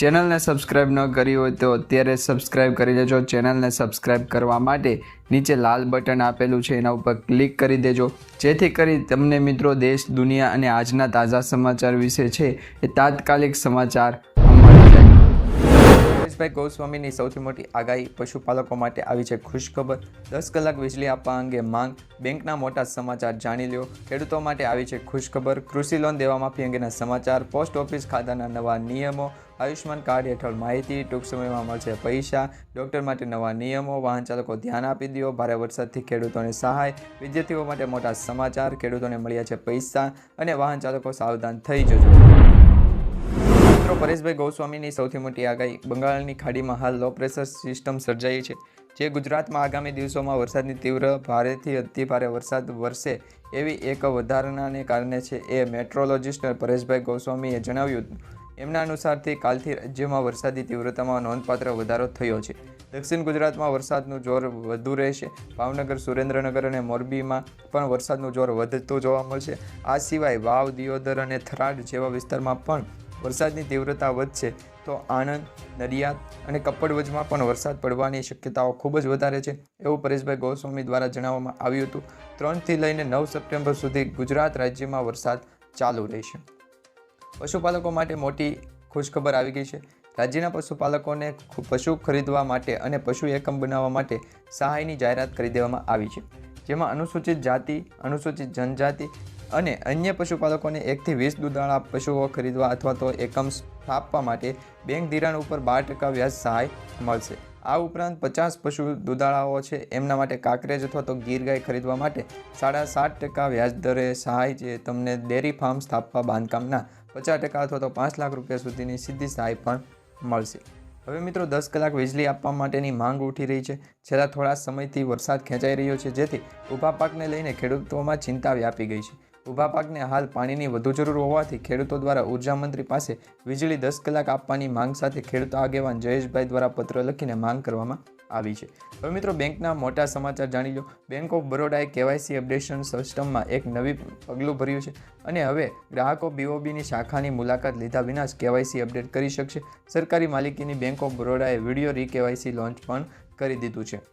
ચેનલને સબસ્ક્રાઇબ ન કરી હોય તો અત્યારે સબસ્ક્રાઇબ કરી લેજો ચેનલને સબસ્ક્રાઇબ કરવા માટે નીચે લાલ બટન આપેલું છે, એના ઉપર ક્લિક કરી દેજો. જેથી કરી તમને મિત્રો દેશ, દુનિયા અને આજના તાજા સમાચાર વિશે છે એ તાત્કાલિક સમાચાર પરેશભાઈ ગોસ્વામીની સૌથી મોટી આગાહી પશુપાલકો માટે આવી છે ખુશખબર. દસ કલાક વીજળી આપવા અંગે માંગ. બેંકના મોટા સમાચાર જાણી લ્યો. ખેડૂતો માટે આવી છે ખુશખબર. કૃષિ લોન દેવા માફી અંગેના સમાચાર. પોસ્ટ ઓફિસ ખાતાના નવા નિયમો. આયુષ્માન કાર્ડ હેઠળ માહિતી. ટૂંક સમયમાં મળશે પૈસા. ડૉક્ટર માટે નવા નિયમો. વાહન ચાલકો ધ્યાન આપી દો. ભારે વરસાદથી ખેડૂતોને સહાય. વિદ્યાર્થીઓ માટે મોટા સમાચાર. ખેડૂતોને મળ્યા છે પૈસા. અને વાહન ચાલકો સાવધાન થઈ જજો. મિત્રો પરેશભાઈ ગોસ્વામીની સૌથી મોટી આગાહી. બંગાળની ખાડીમાં હાલ લો પ્રેશર સિસ્ટમ સર્જાઈ છે, જે ગુજરાતમાં આગામી દિવસોમાં વરસાદની તીવ્ર ભારેથી અતિ ભારે વરસાદ વરસે એવી એક વધારણાને કારણે છે, એ મેટ્રોલોજિસ્ટ પરેશભાઈ ગોસ્વામીએ જણાવ્યું. એમના અનુસારથી કાલથી રાજ્યમાં વરસાદી તીવ્રતામાં નોંધપાત્ર વધારો થયો છે. દક્ષિણ ગુજરાતમાં વરસાદનું જોર વધુ રહેશે. ભાવનગર, સુરેન્દ્રનગર અને મોરબીમાં પણ વરસાદનું જોર વધતું જોવા મળશે. આ સિવાય વાવ, દિયોદર અને થરાદ જેવા વિસ્તારમાં પણ વરસાદની તીવ્રતા વધશે તો આણંદ, નડિયાદ અને કપ્પડવજમાં પણ વરસાદ પડવાની શક્યતાઓ ખૂબ જ વધારે છે, એવું પરેશભાઈ ગોસ્વામી દ્વારા જણાવવામાં આવ્યું હતું. ત્રણથી લઈને નવ સપ્ટેમ્બર સુધી ગુજરાત રાજ્યમાં વરસાદ ચાલુ રહેશે. પશુપાલકો માટે મોટી ખુશખબર આવી ગઈ છે. રાજ્યના પશુપાલકોને પશુ ખરીદવા માટે અને પશુ એકમ બનાવવા માટે સહાયની જાહેરાત કરી દેવામાં આવી છે. જેમાં અનુસૂચિત જાતિ, અનુસૂચિત જનજાતિ અને અન્ય પશુપાલકોને એકથી વીસ દુધાળા પશુઓ ખરીદવા અથવા તો એકમ સ્થાપવા માટે બેંક ધિરાણ ઉપર બાર ટકા વ્યાજ સહાય મળશે. આ ઉપરાંત પચાસ પશુ દુધાળાઓ છે, એમના માટે કાંકરેજ અથવા તો ગીર ગાય ખરીદવા માટે સાડા સાત ટકા વ્યાજ દરે સહાય જે તમને ડેરી ફાર્મ સ્થાપવા બાંધકામના પચાસ ટકા અથવા તો પાંચ લાખ રૂપિયા સુધીની સીધી સહાય પણ મળશે. હવે મિત્રો દસ કલાક વીજળી આપવા માટેની માંગ ઉઠી રહી છે. છેલ્લા થોડા સમયથી વરસાદ ખેંચાઈ રહ્યો છે, જેથી ઊભા પાકને લઈને ખેડૂતોમાં ચિંતા વ્યાપી ગઈ છે. ઊભા પાકને હાલ પાણીની વધુ જરૂર હોવાથી ખેડૂતો દ્વારા ઊર્જા મંત્રી પાસે વીજળી દસ કલાક આપવાની માંગ સાથે ખેડૂત આગેવાન જયેશભાઈ દ્વારા પત્ર લખીને માંગ કરવામાં આવી છે. હવે મિત્રો બેંકના મોટા સમાચાર જાણી લો. બેંક ઓફ બરોડાએ કેવાયસી અપડેશન સિસ્ટમમાં એક નવી પગલું ભર્યું છે અને હવે ગ્રાહકો બીઓબીની શાખાની મુલાકાત લીધા વિના જ કેવાયસી અપડેટ કરી શકશે. સરકારી માલિકીની બેંક ઓફ બરોડાએ વીડિયો રી કેવાયસી લોન્ચ પણ કરી દીધું છે.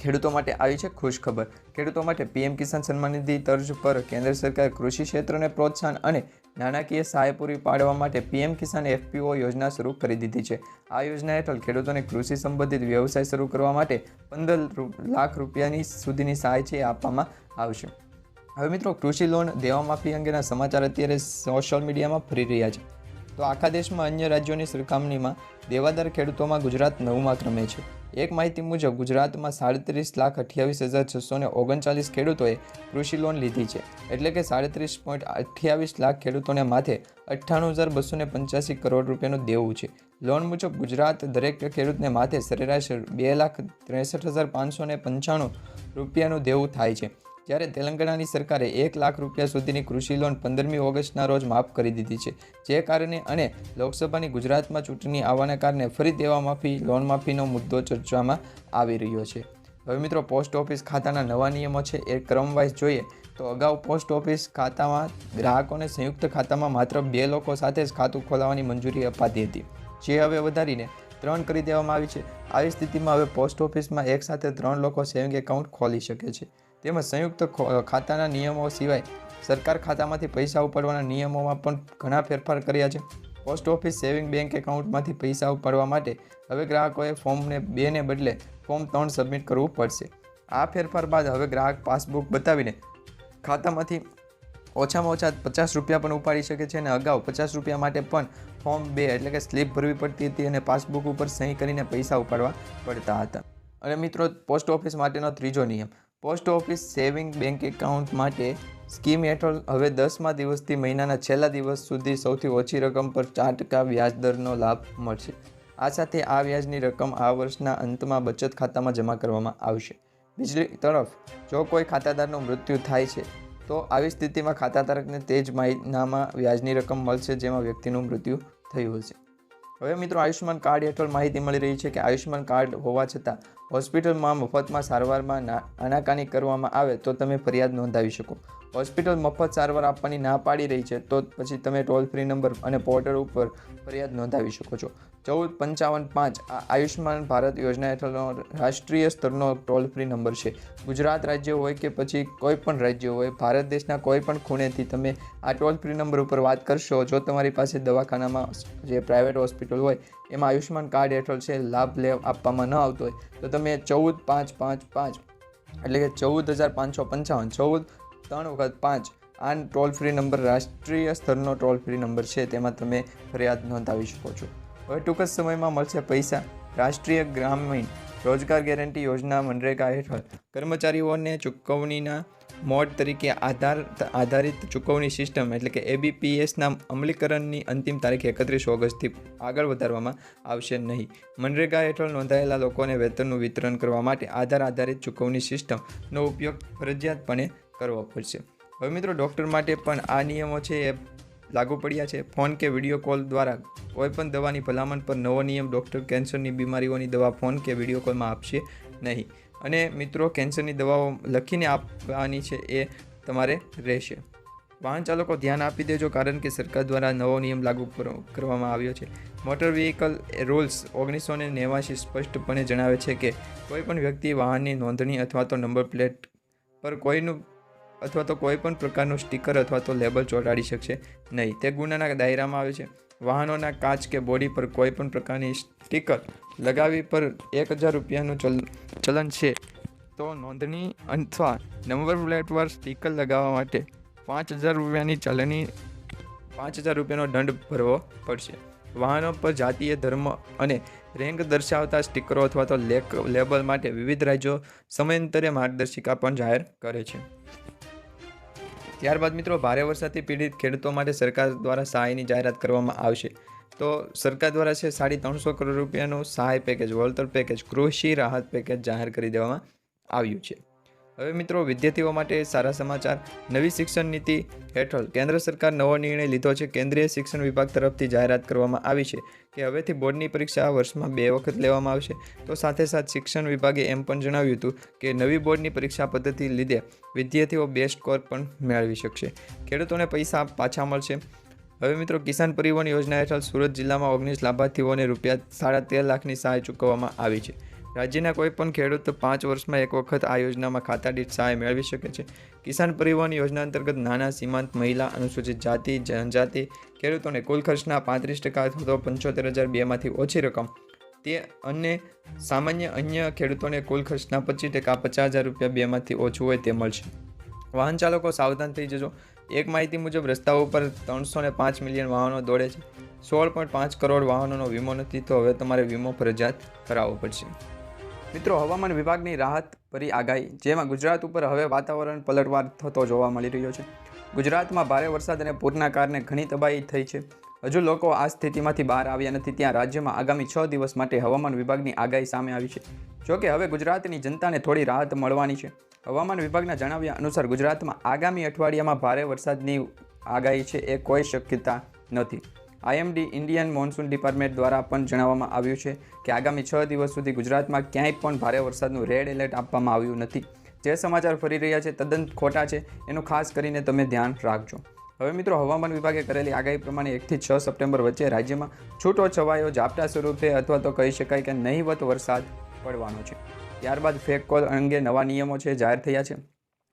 ખેડૂતો માટે આવી છે ખુશ ખબર. ખેડૂતો માટે પીએમ કિસાન સન્માન નિધિ તર્જ પર કેન્દ્ર સરકાર કૃષિ ક્ષેત્રને પ્રોત્સાહન અને નાણાકીય સહાય પૂરી પાડવા માટે પીએમ કિસાન એફપીઓ યોજના શરૂ કરી દીધી છે. આ યોજના હેઠળ ખેડૂતોને કૃષિ સંબંધિત વ્યવસાય શરૂ કરવા માટે પંદર લાખ રૂપિયાની સુધીની સહાય છે આપવામાં આવશે. હવે મિત્રો, કૃષિ લોન દેવા માફી અંગેના સમાચાર અત્યારે સોશિયલ મીડિયામાં ફરી રહ્યા છે. તો આખા દેશમાં અન્ય રાજ્યોની સરખામણીમાં દેવાદાર ખેડૂતોમાં ગુજરાત નવમા ક્રમે છે. એક માહિતી મુજબ, ગુજરાતમાં સાડત્રીસ લાખ અઠ્યાવીસ હજાર છસો ને ઓગણચાલીસ ખેડૂતોએ કૃષિ લોન લીધી છે. એટલે કે સાડત્રીસ પોઈન્ટ અઠ્યાવીસ લાખ ખેડૂતોને માથે અઠ્ઠાણું હજાર બસો ને પંચ્યાસી કરોડ રૂપિયાનું દેવું છે. લોન મુજબ, ગુજરાત દરેક ખેડૂતને માથે સરેરાશ બે લાખ ત્રેસઠ હજાર પાંચસો ને પંચાણું રૂપિયાનું દેવું થાય છે. જ્યારે તેલંગાણાની સરકારે એક લાખ રૂપિયા સુધીની કૃષિ લોન પંદરમી ઓગસ્ટના રોજ માફ કરી દીધી છે, જે કારણે અને લોકસભાની ગુજરાતમાં ચૂંટણી આવવાના કારણે ફરી દેવા માફી, લોન માફીનો મુદ્દો ચર્ચામાં આવી રહ્યો છે. હવે મિત્રો, પોસ્ટ ઓફિસ ખાતાના નવા નિયમો છે, એ ક્રમવાઇઝ જોઈએ તો અગાઉ પોસ્ટ ઓફિસ ખાતામાં ગ્રાહકોને સંયુક્ત ખાતામાં માત્ર બે લોકો સાથે જ ખાતું ખોલાવવાની મંજૂરી અપાતી હતી, જે હવે વધારીને ત્રણ કરી દેવામાં આવી છે. આવી સ્થિતિમાં હવે પોસ્ટ ઓફિસમાં એકસાથે ત્રણ લોકો સેવિંગ એકાઉન્ટ ખોલી શકે છે. તેમજ સંયુક્ત ખાતાના નિયમો સિવાય સરકાર ખાતામાંથી પૈસા ઉપાડવાના નિયમોમાં પણ ઘણા ફેરફાર કર્યા છે. પોસ્ટ ઓફિસ સેવિંગ બેંક એકાઉન્ટમાંથી પૈસા ઉપાડવા માટે હવે ગ્રાહકોએ ફોર્મને બેને બદલે ફોર્મ ત્રણ સબમિટ કરવું પડશે. આ ફેરફાર બાદ હવે ગ્રાહક પાસબુક બતાવીને ખાતામાંથી ઓછામાં ઓછા પચાસ રૂપિયા પણ ઉપાડી શકે છે અને અગાઉ પચાસ રૂપિયા માટે પણ ફોર્મ બે એટલે કે સ્લીપ ભરવી પડતી હતી અને પાસબુક ઉપર સહી કરીને પૈસા ઉપાડવા પડતા હતા. અને મિત્રો, પોસ્ટ ઓફિસ માટેનો ત્રીજો નિયમ. Post office saving bank account માટે સ્કીમ હેઠળ હવે દસમા દિવસથી મહિનાના છેલ્લા દિવસ સુધી સૌથી ઓછી રકમ પર ચાર ટકા વ્યાજ દરનો લાભ મળશે. આ સાથે આ વ્યાજની રકમ આ વર્ષના અંતમાં બચત ખાતામાં જમા કરવામાં આવશે. બીજી તરફ, જો કોઈ ખાતાદારનું મૃત્યુ થાય છે, તો આવી સ્થિતિમાં ખાતાધારકને તે જ મહિનામાં વ્યાજની રકમ મળશે જેમાં વ્યક્તિનું મૃત્યુ થયું હશે. હવે મિત્રો, આયુષ્યમાન કાર્ડ હેઠળ માહિતી મળી રહી છે કે આયુષ્યમાન કાર્ડ હોવા છતાં હોસ્પિટલમાં મફતમાં સારવારમાં આનાકાની કરવામાં આવે તો તમે ફરિયાદ નોંધાવી શકો. હોસ્પિટલ મફત સારવાર આપવાની ના પાડી રહી છે, તો પછી તમે ટોલ ફ્રી નંબર અને પોર્ટલ ઉપર ફરિયાદ નોંધાવી શકો છો. ચૌદ પંચાવન પાંચ, આ આયુષ્યમાન ભારત યોજના હેઠળનો રાષ્ટ્રીય સ્તરનો ટોલ ફ્રી નંબર છે. ગુજરાત રાજ્ય હોય કે પછી કોઈ પણ રાજ્ય હોય, ભારત દેશના કોઈ પણ ખૂણેથી તમે આ ટોલ ફ્રી નંબર ઉપર વાત કરશો, જો તમારી પાસે દવાખાનામાં જે પ્રાઇવેટ હોસ્પિટલ હોય, એમાં આયુષ્યમાન કાર્ડ હેઠળ છે, લાભ લે આપવામાં ન આવતો હોય, તો તમે ચૌદ પાંચ પાંચ પાંચ, એટલે કે ચૌદ હજાર પાંચસો પંચાવન, ચૌદ ત્રણ વખત પાંચ. આ ટોલ ફ્રી નંબર રાષ્ટ્રીય સ્તરનો ટોલ ફ્રી નંબર છે, તેમાં તમે ફરિયાદ નોંધાવી શકો છો. હવે ટૂંક જ સમયમાં મળશે પૈસા. રાષ્ટ્રીય ગ્રામીણ રોજગાર ગેરંટી યોજના મનરેગા હેઠળ કર્મચારીઓને ચૂકવણીના મોડ તરીકે આધાર, આધારિત ચૂકવણી સિસ્ટમ એટલે કે એબીપીએસના અમલીકરણની અંતિમ તારીખ એકત્રીસ ઓગસ્ટથી આગળ વધારવામાં આવશે નહીં. મનરેગા હેઠળ નોંધાયેલા લોકોને વેતનનું વિતરણ કરવા માટે આધાર આધારિત ચૂકવણી સિસ્ટમનો ઉપયોગ ફરજિયાતપણે કરવો પડશે. હવે મિત્રો ડૉક્ટર માટે પણ આ નિયમો છે એ લાગુ પડ્યા છે. ફોન કે વીડિયો કોલ દ્વારા કોઈપણ દવાની ભલામણ પર નવો નિયમ ડૉક્ટર કેન્સરની બીમારીઓની દવા ફોન કે વીડિયો કોલમાં આપશે નહીં. અને મિત્રો, કેન્સરની દવાઓ લખીને આપવાની છે એ તમારે રહેશે. વાહન ચાલકો ધ્યાન આપી દેજો કારણ કે સરકાર દ્વારા નવો નિયમ લાગુ કરવામાં આવ્યો છે. મોટર વ્હીકલ રૂલ્સ ઓગણીસો ને નેવાસી સ્પષ્ટપણે જણાવે છે કે કોઈપણ વ્યક્તિ વાહનની નોંધણી અથવા તો નંબર પ્લેટ પર કોઈનું અથવા તો કોઈ પણ પ્રકારનું સ્ટીકર અથવા તો લેબલ ચોંટાડી શકશે. નહીં, તે ગુનાના દાયરામાં આવે છે. વાહનોના કાચ કે બોડી પર કોઈ પણ પ્રકારની સ્ટીકર લગાવી પર એક હજાર રૂપિયાનું ચલ, ચલન છે. તો નોંધણી અથવા નંબર પ્લેટ પર સ્ટીકર લગાવવા માટે પાંચ હજાર રૂપિયાની ચલણી, પાંચ હજાર રૂપિયાનો દંડ ભરવો પડશે. વાહનો પર જાતીય ધર્મ અને રેન્ક દર્શાવતા સ્ટીકરો અથવા તો લેક લેબલ માટે વિવિધ રાજ્યો સમયાંતરે માર્ગદર્શિકા પણ જાહેર કરે છે. ત્યારબાદ મિત્રો ભારે વરસાદથી પીડિત ખેડૂતો માટે સરકાર દ્વારા સહાયની જાહેરાત કરવામાં આવશે. તો સરકાર દ્વારા છે સાડી ત્રણસો કરોડ રૂપિયાનું સહાય પેકેજ, વળતર પેકેજ, કૃષિ રાહત પેકેજ જાહેર કરી દેવામાં આવ્યું છે. હવે મિત્રો, વિદ્યાર્થીઓ માટે સારા સમાચાર. નવી શિક્ષણ નીતિ હેઠળ કેન્દ્ર સરકાર નવો નિર્ણય લીધો છે. કેન્દ્રીય શિક્ષણ વિભાગ તરફથી જાહેરાત કરવામાં આવી છે કે હવેથી બોર્ડની પરીક્ષા વર્ષમાં બે વખત લેવામાં આવશે. તો સાથે સાથે શિક્ષણ વિભાગે એમ પણ જણાવ્યું હતું કે નવી બોર્ડની પરીક્ષા પદ્ધતિ લીધે વિદ્યાર્થીઓ બેસ્ટ સ્કોર પણ મેળવી શકશે. ખેડૂતોને પૈસા પાછા મળશે. હવે મિત્રો, કિસાન પરિવહન યોજના હેઠળ સુરત જિલ્લામાં ઓગણીસ લાભાર્થીઓને રૂપિયા સાડા તેર લાખની સહાય ચૂકવવામાં આવી છે. રાજ્યના કોઈ પણ ખેડૂત પાંચ વર્ષમાં એક વખત આ યોજનામાં ખાતા દીઠ સહાય મેળવી શકે છે. કિસાન પરિવહન યોજના અંતર્ગત નાના, સીમાંત, મહિલા, અનુસૂચિત જાતિ, જનજાતિ ખેડૂતોને કુલ ખર્ચના પાંત્રીસ ટકા અથવા તો પંચોતેર હજાર બેમાંથી ઓછી રકમ. તે અને સામાન્ય અન્ય ખેડૂતોને કુલ ખર્ચના પચીસ ટકા, પચાસ હજાર રૂપિયા બેમાંથી ઓછું હોય તે મળશે. વાહન ચાલકો સાવધાન થઈ જજો. એક માહિતી મુજબ, રસ્તાઓ ઉપર ત્રણસો ને પાંચ મિલિયન વાહનો દોડે છે. સોળ પોઈન્ટ પાંચ કરોડ વાહનોનો વીમો નથી, તો હવે તમારે વીમો ફરજિયાત કરાવવો પડશે. મિત્રો, હવામાન વિભાગની રાહત ભરી આગાહી, જેમાં ગુજરાત ઉપર હવે વાતાવરણ પલટવાર થતો જોવા મળી રહ્યો છે. ગુજરાતમાં ભારે વરસાદ અને પૂરના કારણે ઘણી તબાહી થઈ છે. હજુ લોકો આ સ્થિતિમાંથી બહાર આવ્યા નથી, ત્યાં રાજ્યમાં આગામી છ દિવસ માટે હવામાન વિભાગની આગાહી સામે આવી છે. જોકે હવે ગુજરાતની જનતાને થોડી રાહત મળવાની છે. હવામાન વિભાગના જણાવ્યા અનુસાર ગુજરાતમાં આગામી અઠવાડિયામાં ભારે વરસાદની આગાહી છે એ કોઈ શક્યતા નથી. આઈએમડી ઇન્ડિયન મોન્સૂન ડિપાર્ટમેન્ટ દ્વારા પણ જણાવવામાં આવ્યું છે કે આગામી છ દિવસ સુધી ગુજરાતમાં ક્યાંય પણ ભારે વરસાદનું રેડ એલર્ટ આપવામાં આવ્યું નથી. જે સમાચાર ફરી રહ્યા છે, તદ્દન ખોટા છે, એનું ખાસ કરીને તમે ધ્યાન રાખજો. હવે મિત્રો, હવામાન વિભાગે કરેલી આગાહી પ્રમાણે એકથી છ સપ્ટેમ્બર વચ્ચે રાજ્યમાં છૂટો છવાયો, ઝાપટા સ્વરૂપે અથવા તો કહી શકાય કે નહીવત વરસાદ પડવાનો છે. ત્યારબાદ ફેક કોલ અંગે નવા નિયમો છે, જાહેર થયા છે.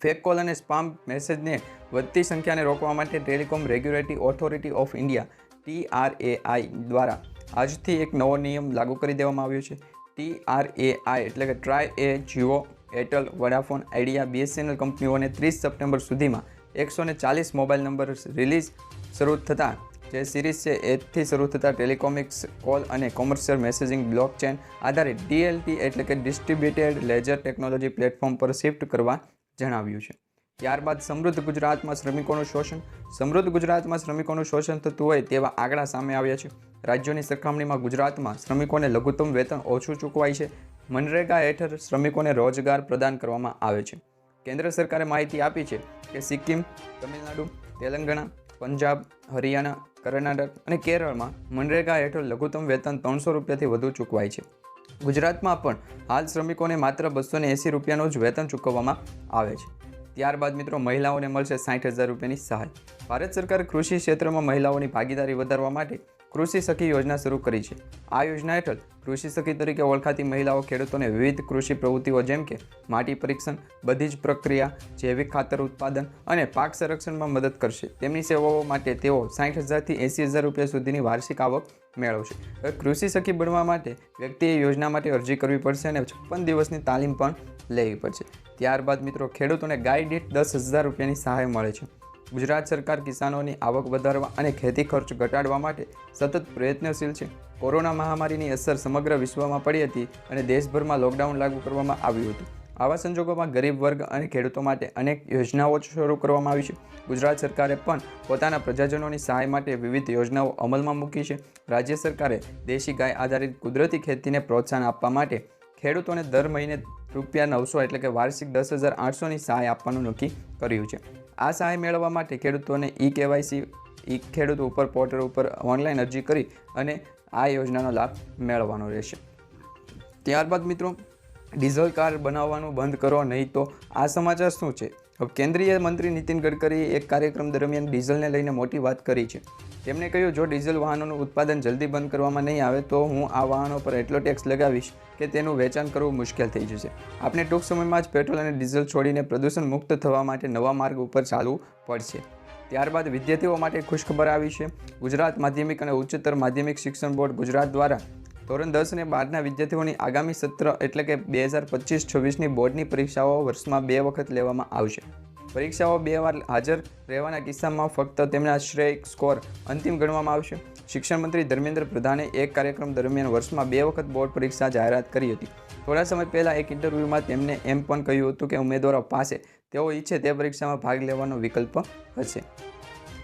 ફેક કોલ અને સ્પામ મેસેજને વધતી સંખ્યાને રોકવા માટે Telecom Regulatory Authority of India TRAI દ્વારા આજથી એક નવો નિયમ લાગુ કરી દેવામાં આવ્યો છે. ટીઆરએઆઈ એટલે કે ટ્રાય એ Jio Airtel Vodafone Idea BSNL કંપનીઓને ત્રીસ સપ્ટેમ્બર સુધીમાં એકસો ચાલીસ મોબાઈલ નંબર રિલીઝ શરૂ થતાં, જે સિરીઝ છે એથી શરૂ થતા ટેલિકોમિક્સ, કોલ અને કોમર્શિયલ મેસેજિંગ બ્લોક ચેન આધારિત ડીએલટી એટલે કે ડિસ્ટ્રીબ્યુટેડ લેજર ટેકનોલોજી પ્લેટફોર્મ પર શિફ્ટ કરવા જણાવ્યું છે. ત્યારબાદ સમૃદ્ધ ગુજરાતમાં શ્રમિકોનું શોષણ. સમૃદ્ધ ગુજરાતમાં શ્રમિકોનું શોષણ થતું હોય તેવા આંકડા સામે આવ્યા છે. રાજ્યોની સરખામણીમાં ગુજરાતમાં શ્રમિકોને લઘુત્તમ વેતન ઓછું ચૂકવાય છે. મનરેગા હેઠળ શ્રમિકોને રોજગાર પ્રદાન કરવામાં આવે છે. કેન્દ્ર સરકારે માહિતી આપી છે કે સિક્કિમ, તમિલનાડુ, તેલંગાણા, પંજાબ, હરિયાણા, કર્ણાટક અને કેરળમાં મનરેગા હેઠળ લઘુત્તમ વેતન ત્રણસો રૂપિયાથી વધુ ચૂકવાય છે. ગુજરાતમાં પણ હાલ શ્રમિકોને માત્ર બસો એંસી રૂપિયાનું જ વેતન ચૂકવવામાં આવે છે. ત્યારબાદ મિત્રો મહિલાઓને મળશે સાઠ હજાર રૂપિયાની સહાય. ભારત સરકાર કૃષિ ક્ષેત્રમાં મહિલાઓની ભાગીદારી વધારવા માટે કૃષિ સખી યોજના શરૂ કરી છે. આ યોજના હેઠળ કૃષિ સખી તરીકે ઓળખાતી મહિલાઓ ખેડૂતોને વિવિધ કૃષિ પ્રવૃત્તિઓ જેમ કે માટી પરીક્ષણ, બધી જ પ્રક્રિયા, જૈવિક ખાતર ઉત્પાદન અને પાક સંરક્ષણમાં મદદ કરશે. તેમની સેવાઓ માટે તેઓ સાઠ હજારથી એંસી હજાર રૂપિયા સુધીની વાર્ષિક આવક મેળવશે હવે કૃષિ સખી બનવા માટે વ્યક્તિએ યોજના માટે અરજી કરવી પડશે અને છપ્પન દિવસની તાલીમ પણ લેવી પડશે. ત્યારબાદ મિત્રો, ખેડૂતોને ગાય દીઠ દસ હજાર રૂપિયાની સહાય મળે છે. ગુજરાત સરકાર કિસાનોની આવક વધારવા અને ખેતી ખર્ચ ઘટાડવા માટે સતત પ્રયત્નશીલ છે. કોરોના મહામારીની અસર સમગ્ર વિશ્વમાં પડી હતી અને દેશભરમાં લોકડાઉન લાગુ કરવામાં આવ્યું હતું. આવા સંજોગોમાં ગરીબ વર્ગ અને ખેડૂતો માટે અનેક યોજનાઓ શરૂ કરવામાં આવી છે. ગુજરાત સરકારે પણ પોતાના પ્રજાજનોની સહાય માટે વિવિધ યોજનાઓ અમલમાં મૂકી છે. રાજ્ય સરકારે દેશી ગાય આધારિત કુદરતી ખેતીને પ્રોત્સાહન આપવા માટે ખેડૂતોને દર મહિને રૂપિયા નવસો એટલે કે વાર્ષિક દસ હજાર આઠસોની સહાય આપવાનું નક્કી કર્યું છે. આ સહાય મેળવવા માટે ખેડૂતોને ઈ કેવાયસી ઈ ખેડૂત ઉપર પોર્ટલ ઉપર ઓનલાઈન અરજી કરી અને આ યોજનાનો લાભ મેળવવાનો રહેશે. ત્યારબાદ મિત્રો ડીઝલ કાર બનાવવાનું બંધ કરો, નહીં તો આ સમાચાર શું છે? કેન્દ્રીય મંત્રી નીતિન ગડકરીએ એક કાર્યક્રમ દરમિયાન ડીઝલને લઈને મોટી વાત કરી છે. તેમણે કહ્યું, જો ડીઝલ વાહનોનું ઉત્પાદન જલ્દી બંધ કરવામાં નહીં આવે, તો હું આ વાહનો પર એટલો ટેક્સ લગાવીશ કે તેનું વેચાણ કરવું મુશ્કેલ થઈ જશે. આપણે ટૂંક સમયમાં જ પેટ્રોલ અને ડીઝલ છોડીને પ્રદૂષણ મુક્ત થવા માટે નવા માર્ગ ઉપર ચાલવું પડશે. ત્યારબાદ વિદ્યાર્થીઓ માટે ખુશખબર આવી છે. ગુજરાત માધ્યમિક અને ઉચ્ચતર માધ્યમિક શિક્ષણ બોર્ડ ગુજરાત દ્વારા ધોરણ દસ અને બારના વિદ્યાર્થીઓની આગામી સત્ર એટલે કે બે હજાર પચીસ છવ્વીસની બોર્ડની પરીક્ષાઓ વર્ષમાં બે વખત લેવામાં આવશે. પરીક્ષાઓ બે વાર હાજર રહેવાના કિસ્સામાં ફક્ત તેમના શ્રેય સ્કોર અંતિમ ગણવામાં આવશે. શિક્ષણ મંત્રી ધર્મેન્દ્ર પ્રધાને એક કાર્યક્રમ દરમિયાન વર્ષમાં બે વખત બોર્ડ પરીક્ષા જાહેરાત કરી હતી. થોડા સમય પહેલાં એક ઇન્ટરવ્યૂમાં તેમણે એમ પણ કહ્યું હતું કે ઉમેદવારો પાસે તેઓ ઈચ્છે તે પરીક્ષામાં ભાગ લેવાનો વિકલ્પ હશે.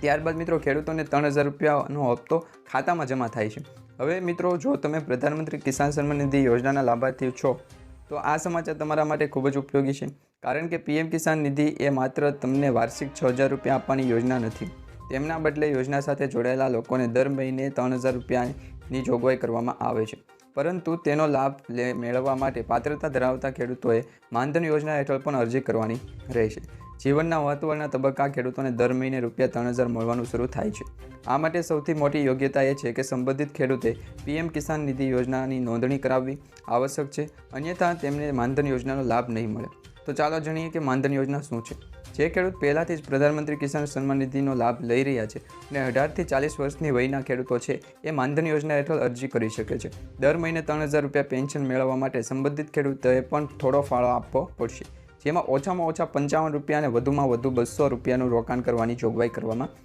ત્યારબાદ મિત્રો ખેડૂતોને ત્રણ હજાર રૂપિયાનો હપ્તો ખાતામાં જમા થાય છે. હવે મિત્રો, જો તમે પ્રધાનમંત્રી કિસાન સન્માન નિધિ યોજનાના લાભાર્થી છો, તો આ સમાચાર તમારા માટે ખૂબ જ ઉપયોગી છે. કારણ કે પીએમ કિસાન નિધિ એ માત્ર તમને વાર્ષિક છ હજાર રૂપિયા આપવાની યોજના નથી. તેમના બદલે યોજના સાથે જોડાયેલા લોકોને દર મહિને ત્રણ હજાર રૂપિયાની જોગવાઈ કરવામાં આવે છે. પરંતુ તેનો લાભ લે, મેળવવા માટે પાત્રતા ધરાવતા ખેડૂતોએ માનધન યોજના હેઠળ પણ અરજી કરવાની રહેશે. જીવનના મહત્વના તબક્કા ખેડૂતોને દર મહિને રૂપિયા ત્રણ હજાર મળવાનું શરૂ થાય છે. આ માટે સૌથી મોટી યોગ્યતા એ છે કે સંબંધિત ખેડૂતે પીએમ કિસાન નિધિ યોજનાની નોંધણી કરાવવી આવશ્યક છે, અન્યથા તેમને માનધન યોજનાનો લાભ નહીં મળે. તો ચાલો જાણીએ કે માનધન યોજના શું છે. જે ખેડૂત પહેલાંથી જ પ્રધાનમંત્રી કિસાન સન્માન નિધિનો લાભ લઈ રહ્યા છે અને અઢારથી ચાલીસ વર્ષની વયના ખેડૂતો છે, એ માનધન યોજના હેઠળ અરજી કરી શકે છે. દર મહિને ત્રણ હજાર રૂપિયા પેન્શન મેળવવા માટે સંબંધિત ખેડૂતોએ પણ થોડો ફાળો આપવો પડશે. જેમાં ઓછામાં ઓછા પંચાવન રૂપિયા અને વધુમાં વધુ બસો રૂપિયાનું રોકાણ કરવાની જોગવાઈ કરવામાં